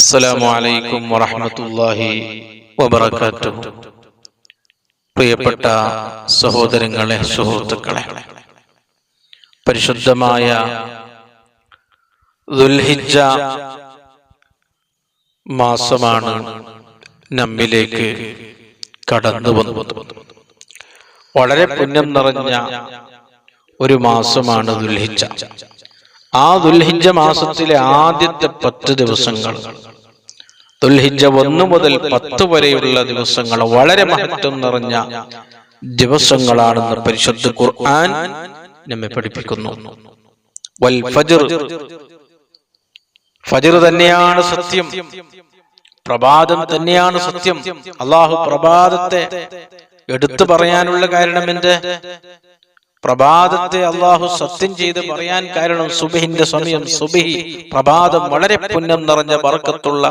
അസ്സലാമു അലൈക്കും വറഹ്മത്തുള്ളാഹി വബറകാതുഹു. പ്രിയപ്പെട്ട സഹോദരങ്ങളെ സുഹൃത്തുക്കളെ പരിശുദ്ധമായ ദുൽഹിജ്ജ മാസമാണ് നമ്മിലേക്ക് കടന്നു വന്നത്. വളരെ പുണ്യം നിറഞ്ഞ ഒരു മാസമാണ് ദുൽഹിജ്ജ. ആ ദുൽഹിജ മാസത്തിലെ ആദ്യത്തെ പത്ത് ദിവസങ്ങൾ. ദുൽഹിജ ഒന്ന് മുതൽ പത്ത് വരെയുള്ള ദിവസങ്ങൾ വളരെ മഹത്വം നിറഞ്ഞ ദിവസങ്ങളാണെന്ന് പരിശുദ്ധ ഖുർആൻ നമ്മെ പഠിപ്പിക്കുന്നു. വൽ ഫജ്ർ. ഫജ്ർ തന്നെയാണ് സത്യം. പ്രഭാതം തന്നെയാണ് സത്യം. അള്ളാഹു പ്രഭാതത്തെ എടുത്തു പറയാനുള്ള കാരണം എന്ത്? പ്രഭാതത്തെ അള്ളാഹു സത്യം ചെയ്ത് പറയാൻ കാരണം സുബിഹിന്റെ സമയം സുബിഹി. പ്രഭാതം വളരെ പുന്നം നിറഞ്ഞ ബർക്കത്തുള്ള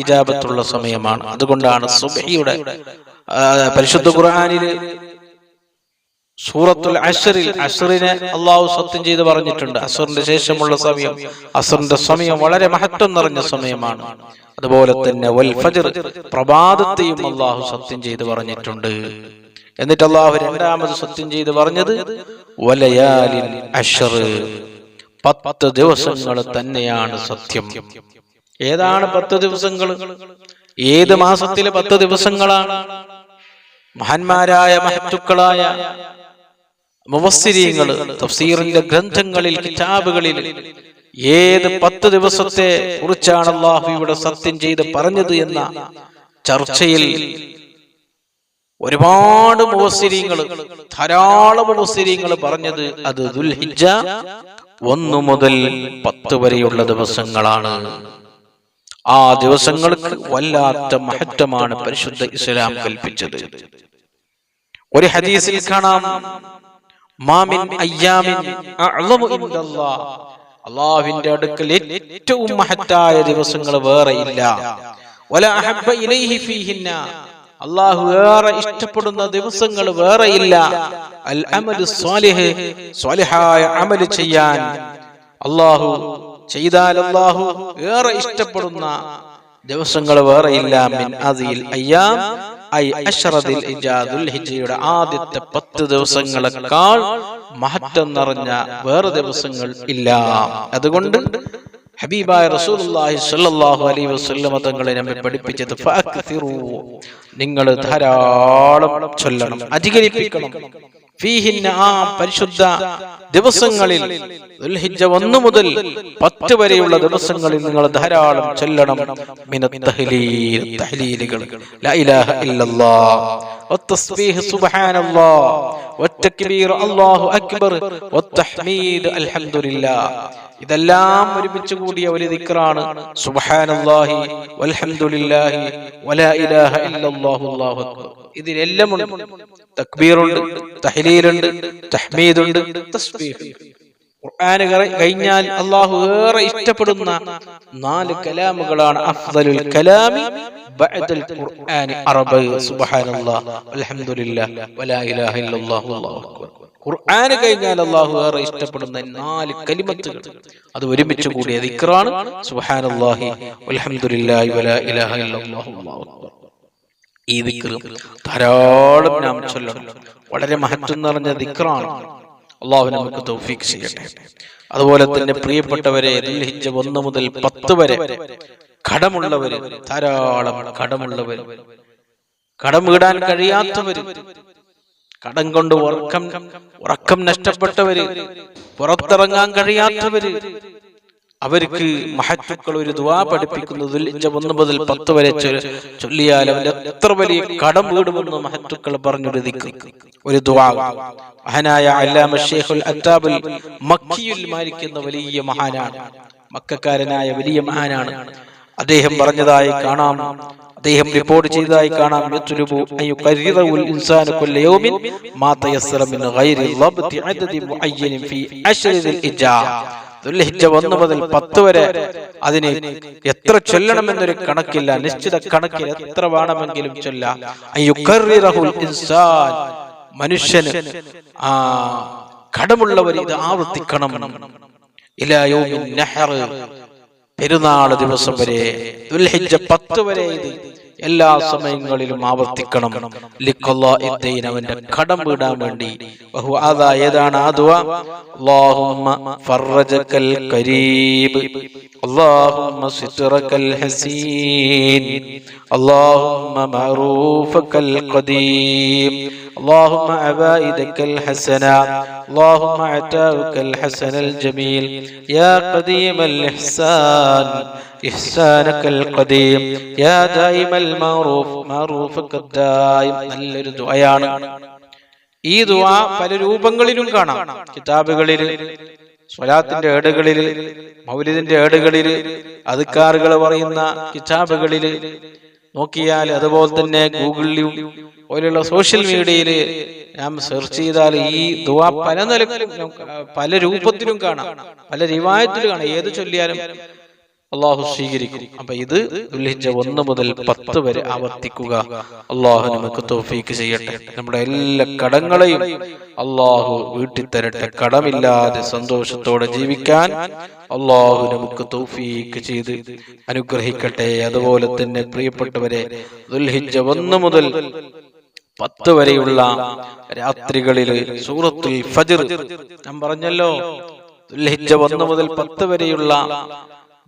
ഇജാബത്തുള്ള സമയമാണ്. അതുകൊണ്ടാണ് സുബഹിയുടെ പരിശുദ്ധ ഖുർആാനിൽ സൂറത്തുൽ അഷറിൽ അഷറിനെ അള്ളാഹു സത്യം ചെയ്ത് പറഞ്ഞിട്ടുണ്ട്. അസറിന്റെ ശേഷമുള്ള സമയം അസറിന്റെ സമയം വളരെ മഹത്വം നിറഞ്ഞ സമയമാണ്. അതുപോലെ തന്നെ വൽ ഫജ്ർ പ്രഭാതത്തെയും അള്ളാഹു സത്യം ചെയ്ത് പറഞ്ഞിട്ടുണ്ട്. എന്നിട്ട് അള്ളാഹു രണ്ടാമത് സത്യം ചെയ്ത് പറഞ്ഞത് വലയാലിൻ പത്ത് ദിവസങ്ങൾ തന്നെയാണ് സത്യം. ഏതാണ് പത്ത് ദിവസങ്ങൾ? ഏത് മാസത്തിലെ പത്ത് ദിവസങ്ങളാണ്? മഹാന്മാരായ മഹത്തുക്കളായ മുവസ്ഥിരീങ്ങൾ തഫ്സീറിന്റെ ഗ്രന്ഥങ്ങളിൽ കിതാബുകളിൽ ഏത് പത്ത് ദിവസത്തെ കുറിച്ചാണ് അള്ളാഹു ഇവിടെ സത്യം ചെയ്ത് പറഞ്ഞത് എന്ന ചർച്ചയിൽ ഒരുപാട് മുവസ്സിരീങ്ങൾ ധാരാളം മുവസ്സിരീങ്ങൾ പറഞ്ഞത് അത് ദുൽഹിജ്ജ ഒന്നു മുതൽ പത്ത് വരെയുള്ള ദിവസങ്ങളാണ്. ആ ദിവസങ്ങൾക്ക് വല്ലാത്ത മഹത്വമാണ് പരിശുദ്ധ ഇസ്ലാം കൽപ്പിച്ചത്. ഒരു ഹദീസിൽ കാണാം. മാമിൻ അയ്യാമിൻ. അള്ളാഹുവിന്റെ അടുക്കൽ ഏറ്റവും മഹത്തായ ദിവസങ്ങൾ വേറെ ഇല്ല അള്ളാഹു ഏറെ ഇഷ്ടപ്പെടുന്ന ദിവസങ്ങൾ വേറെ ഇല്ല അൽ അമലു സ്വാലിഹ് സ്വാലിഹായ ചെയ്യാൻ. അള്ളാഹു ചെയ്താൽ അള്ളാഹു ഏറെ ഇഷ്ടപ്പെടുന്ന ദിവസങ്ങൾ വേറെ ഇല്ല മിൻ അതിൽ അയ്യാം. ഐ അഷ്റദിൽ ഇജാദുൽ ഹിജ്ജയുടെ ആദ്യത്തെ പത്ത് ദിവസങ്ങളെക്കാൾ മഹത്വം നിറഞ്ഞ വേറെ ദിവസങ്ങൾ ഇല്ല. അതുകൊണ്ട് ഹബീബായ റസൂലുള്ളാഹി സ്വല്ലല്ലാഹു അലൈഹി വസല്ലമ തങ്ങളെ നമ്മെ പഠിപ്പിച്ചത് ഫഅക്സിറൂ നിങ്ങൾ ധാരാളം ചൊല്ലണം. അധികരിപ്പിക്കണം. ഫീഹിന്ന പരിശുദ്ധ ദിവസങ്ങളിൽ ദുൽഹിജ്ജ ഒന്ന് മുതൽ പത്ത് വരെയുള്ള ദിവസങ്ങളിൽ നിങ്ങൾ ധാരാളം ചെല്ലണം. ഇതെല്ലാം ഒരുമിച്ച് കൂടിയ ഒരു ദിക്റാണ്. സുബ്ഹാനല്ലാഹി വൽഹംദുലില്ലാഹി വലാ ഇലാഹ ഇല്ലല്ലാഹു അല്ലാഹു അക്ബർ. ഇതിലെല്ലാം ഉണ്ട് തക്ബീറുണ്ട് തഹ്ലീലുണ്ട് തഹ്മീദുണ്ട് ഖുർആൻ കഴിഞ്ഞാൽ അള്ളാഹു ഏറെ ഇഷ്ടപ്പെടുന്ന നാല് കലാമുകളാണ് അഫ്ദലുൽ കലാമി ബഅദൽ ഖുർആനി അറബ്. സുബ്ഹാനല്ലാഹ് അൽഹംദുലില്ലാഹ് വലാ ഇലാഹ ഇല്ലല്ലാഹു അല്ലാഹു അക്ബർ. ഖുർആൻ കഴിഞ്ഞാൽ അള്ളാഹു ഏറെ ഇഷ്ടപ്പെടുന്ന നാല് കലിമത്തുകൾ. അത് ഒരുമിച്ച് കൂടിയ ദിക്റാണ്. സുബ്ഹാനല്ലാഹി അൽഹംദുലില്ലാഹി വലാ ഇലാഹ ഇല്ലല്ലാഹു അല്ലാഹു അക്ബർ. ഈ ദിക്ർ ധാരാളം നാം ചൊല്ലണം. വളരെ മഹത്വം നിറഞ്ഞ ദിക്റാണ്. അള്ളാഹു നമുക്ക് തൗഫീഖ് ചെയ്യട്ടെ. അതുപോലെ തന്നെ പ്രിയപ്പെട്ടവരെ ദുൽഹിജ്ജ ഒന്ന് മുതൽ പത്ത് വരെ കടമുള്ളവര് ധാരാളം കടമുള്ളവര് കടം വീടാൻ കഴിയാത്തവര് കടം കൊണ്ട് ഉറക്കം ഉറക്കം നഷ്ടപ്പെട്ടവര് പുറത്തിറങ്ങാൻ കഴിയാത്തവര് അവർക്ക് മഹത്തുക്കൾ ഒരു ദുവാ പഠിപ്പിക്കുന്നതിൽ ഒന്ന് മുതൽ പത്ത് വരെ ചൊല്ലിയാൽ അവന്റെ എത്ര വലിയ കടം വീടുമെന്ന് മഹത്തുക്കൾ പറഞ്ഞൊരു ഒരു ദുവാ മഹാനായ അല്ലാമ ഷേഖുൽ അത്താബുൽ മക്കിയുൽ വലിയ മഹാനാണ്. മക്കാരനായ വലിയ മഹാനാണ്. അദ്ദേഹം പറഞ്ഞതായി കാണാം. അദ്ദേഹം റിപ്പോർട്ട് ചെയ്തതായി കാണാം. ഇൻസാനു ദുൽഹിജ്ജ ഒന്ന് മുതൽ പത്ത് വരെ അതിന് എത്ര ചൊല്ലണമെന്നൊരു കണക്കില്ല. നിശ്ചിത കണക്കിൽ എത്ര വേണമെങ്കിലും ഇൻസാൻ. മനുഷ്യന് ആ കടമുള്ളവർ ഇത് ആവർത്തിക്കണം. നഹർ. പെരുന്നാൾ ദിവസം വരെ. ദുൽഹിജ്ജ പത്ത് വരെ ഇത് എല്ലാ സമയങ്ങളിലും ആവർത്തിക്കണം. ലിഖല്ലാഇദ്ദീൻ അവന്റെ കടം വീടാൻ വേണ്ടി. ബഹു അതാ ഏതാണ് ആ ദുആ അല്ലാഹുമ്മ ഫർറജകൽ കരീബ്. അല്ലാഹുമ്മ സിത്രകൽ ഹസീൻ. അല്ലാഹുമ്മ മഅറൂഫകൽ ഖദീം. اللهم عبائدك الحسنى اللهم عتاؤك الحسن الجميل يا قديم الإحسان إحسانك القديم يا دائم المعروف معروفك الدائم നല്ലൊരു ദുആയാണ് ഈ ദുആ പല രൂപങ്ങളിലും കാണാം കിതാബുകളിൽ സ്വലാത്തിന്റെ ഏടുകളിൽ മൗലിദിന്റെ ഏടുകളിൽ അധികാറുകൾ പറയുന്ന കിതാബുകളിൽ നോക്കിയാൽ അതുപോലെ തന്നെ ഗൂഗിളിലും പോലെയുള്ള സോഷ്യൽ മീഡിയയിൽ നാം സെർച്ച് ചെയ്താൽ ഈ ദുആ പല നിലക്കും പല രൂപത്തിലും കാണാം പല രീവായത്തിലും കാണാം. ഏത് ചൊല്ലിയാലും അള്ളാഹു സ്വീകരിക്കും. അപ്പൊ ഇത് ഒന്ന് മുതൽ പത്ത് വരെ ആവർത്തിക്കുക. അള്ളാഹു നമുക്ക് തോഫീക്ക് ചെയ്യട്ടെ. നമ്മുടെ എല്ലാ കടങ്ങളെയും അള്ളാഹു വീട്ടിൽ തരട്ടെ കടമില്ലാതെ സന്തോഷത്തോടെ ജീവിക്കാൻ അള്ളാഹു നമുക്ക് തോഫീക്ക് ചെയ്ത് അനുഗ്രഹിക്കട്ടെ. അതുപോലെ തന്നെ പ്രിയപ്പെട്ടവരെ ദുൽഹിജ ഒന്ന് മുതൽ പത്ത് വരെയുള്ള രാത്രികളിൽ സൂറത്തുൽ ഫജിർ. ഞാൻ പറഞ്ഞല്ലോ ദുൽഹിജ ഒന്ന് മുതൽ പത്ത് വരെയുള്ള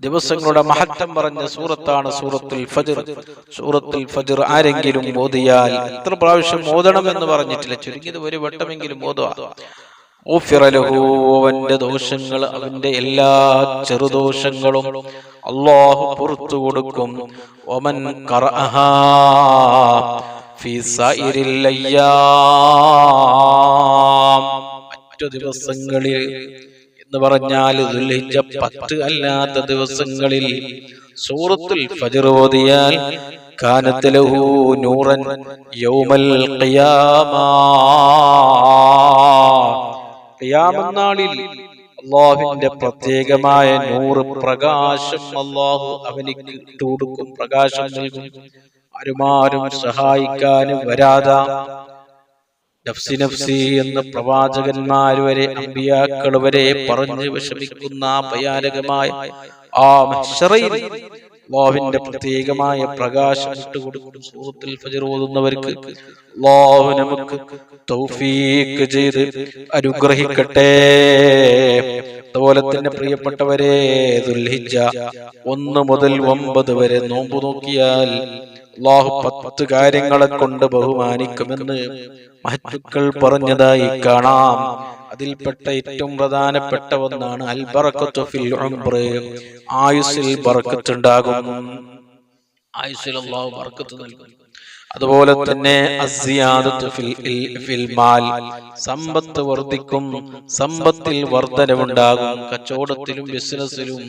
ദിവസങ്ങളുടെ മഹത്വം പറഞ്ഞ സൂറത്താണ് സൂറത്തുൽ ഫജ്ർ. സൂറത്തുൽ ഫജ്ർ ആരെങ്കിലും ഓതിയാൽ എത്ര പ്രാവശ്യം ഓതണം എന്ന് പറഞ്ഞിട്ടില്ല. ചുരുങ്ങിയത് ഒരു വട്ടമെങ്കിലും ഓതുക. അവന്റെ ദോഷങ്ങൾ അവന്റെ എല്ലാ ചെറുദോഷങ്ങളും അള്ളാഹു പുറത്തു കൊടുക്കും. ഒമൻ മറ്റു ദിവസങ്ങളിൽ എന്ന് പറഞ്ഞാൽ ദുൽഹിജ്ജ പത്ത് അല്ലാത്ത ദിവസങ്ങളിൽ സൂറത്തുൽ ഫജ്ർ ഓതിയാൽ കാനത്തിലഹു നൂറൻ യൗമൽ ഖിയാമ. ഖിയാമനാളിൽ അള്ളാഹുവിന്റെ പ്രത്യേകമായ നൂറ് പ്രകാശം അള്ളാഹു അവനിക്ക് ഇട്ടുകൊടുക്കും പ്രകാശം നൽകും. ആരുമാരും സഹായിക്കാനും വരാതാ. നഫ്സി നഫ്സി എന്ന പ്രവാചകന്മാർ വരെ അമ്പിയാക്കൾ വരെ പറഞ്ഞു വിഷമിക്കുന്ന ഭയാനകമായ ആ മഹ്ശറയിൽ അള്ളാഹുവിന്റെ പ്രത്യേകമായ പ്രകാശം ഇട്ടുകൊടുക്കും സൂറത്തിൽ ഫജർ ഓതുന്നവർക്ക് അള്ളാഹു നമുക്ക് തൗഫീക്ക് ചെയ്ത് അനുഗ്രഹിക്കട്ടെ. അതുപോലെ തന്നെ പ്രിയപ്പെട്ടവരെ ദുൽഹിജ്ജ ഒന്ന് മുതൽ ഒമ്പത് വരെ നോമ്പ് നോക്കിയാൽ അള്ളാഹു പത്ത് കാര്യങ്ങളെ കൊണ്ട് ബഹുമാനിക്കുമെന്ന് മഹത്തുക്കൾ പറഞ്ഞതായി കാണാം. അതിൽപ്പെട്ട ഏറ്റവും പ്രധാനപ്പെട്ട ഒന്നാണ് അൽ ബറക്കത്തു ഫിൽ ബറക്കത്തുണ്ടാകും. ആയുസ്സിൽ അള്ളാഹു ബറക്കത്ത് നൽകും. അതുപോലെ തന്നെ ഫിൽ മാൽ. സമ്പത്ത് വർദ്ധിക്കും സമ്പത്തിൽ വർധനവുണ്ടാകും കച്ചവടത്തിലും ബിസിനസ്സിലും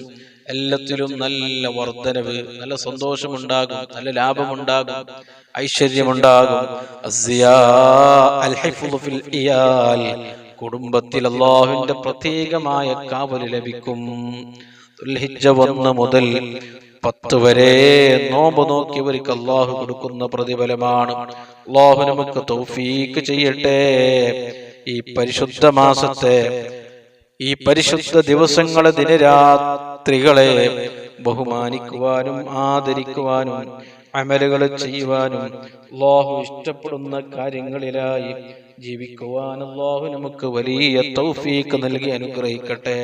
എല്ലാത്തിലും നല്ല വർധനവ് നല്ല സന്തോഷമുണ്ടാകും നല്ല ലാഭമുണ്ടാകും ഐശ്വര്യമുണ്ടാകും. കുടുംബത്തിൽ അള്ളാഹുവിന്റെ പ്രത്യേകമായ കാവൽ ലഭിക്കും. ഒന്ന് മുതൽ പത്ത് വരെ നോമ്പ് നോക്കിയവർക്ക് അള്ളാഹു കൊടുക്കുന്ന പ്രതിഫലമാണ്. അള്ളാഹു നമുക്ക് തൗഫീക്ക് ചെയ്യട്ടെ. ഈ പരിശുദ്ധ മാസത്തെ ഈ പരിശുദ്ധ ദിവസങ്ങളെ ദിനരാത്രികളെ ബഹുമാനിക്കുവാനും ആദരിക്കുവാനും അമലുകൾ ചെയ്യുവാനും അള്ളാഹു ഇഷ്ടപ്പെടുന്ന കാര്യങ്ങളിലായി ജീവിക്കുവാൻ അള്ളാഹു നമുക്ക് വലിയ തൗഫീക്ക് നൽകി അനുഗ്രഹിക്കട്ടെ.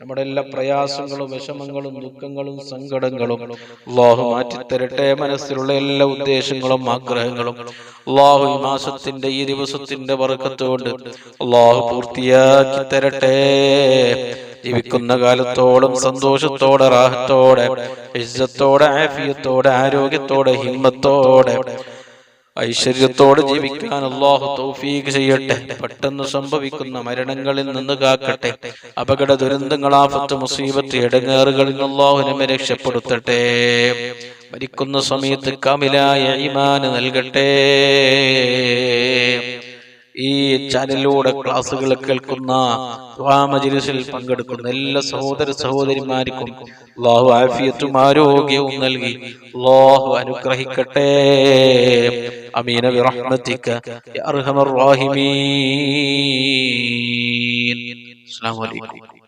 നമ്മുടെ എല്ലാ പ്രയാസങ്ങളും വിഷമങ്ങളും ദുഃഖങ്ങളും സങ്കടങ്ങളും അള്ളാഹു മാറ്റിത്തരട്ടെ മനസ്സിലുള്ള എല്ലാ ഉദ്ദേശങ്ങളും ആഗ്രഹങ്ങളും. അള്ളാഹു ഈ മാസത്തിന്റെ ഈ ദിവസത്തിന്റെ വർക്കത്തോണ്ട് അള്ളാഹു പൂർത്തിയാക്കി തരട്ടെ. ജീവിക്കുന്ന കാലത്തോളം സന്തോഷത്തോടെ റാഹത്തോടെ ഇജ്ജത്തോടെ ആഫിയത്തോടെ ആരോഗ്യത്തോടെ ഹിമ്മത്തോടെ ഐശ്വര്യത്തോടെ ജീവിക്കാൻ അള്ളാഹു തൗഫീഖ് ചെയ്യട്ടെ. പെട്ടെന്ന് സംഭവിക്കുന്ന മരണങ്ങളിൽ നിന്ന് കാക്കട്ടെ. അപകട ദുരന്തങ്ങളാഫത്ത് മുസീബത്ത് ഇടങ്ങേറുകളിൽ അള്ളാഹു നമ്മെ രക്ഷപ്പെടുത്തട്ടെ. മരിക്കുന്ന സമയത്ത് കമിലായ ഇമാന് നൽകട്ടെ. ഈ ചാനലിലൂടെ ക്ലാസ്സുകൾ കേൾക്കുന്ന മജിലിസിൽ പങ്കെടുക്കുന്ന എല്ലാ സഹോദര സഹോദരിമാർക്കും അള്ളാഹു ആഫിയത്തും ആരോഗ്യവും നൽകി. അള്ളാഹു അനുഗ്രഹിക്കട്ടെ. അമീന ബിറഹ്മതിക യാ അർഹമർ റഹീമീൻ. അസ്സലാമു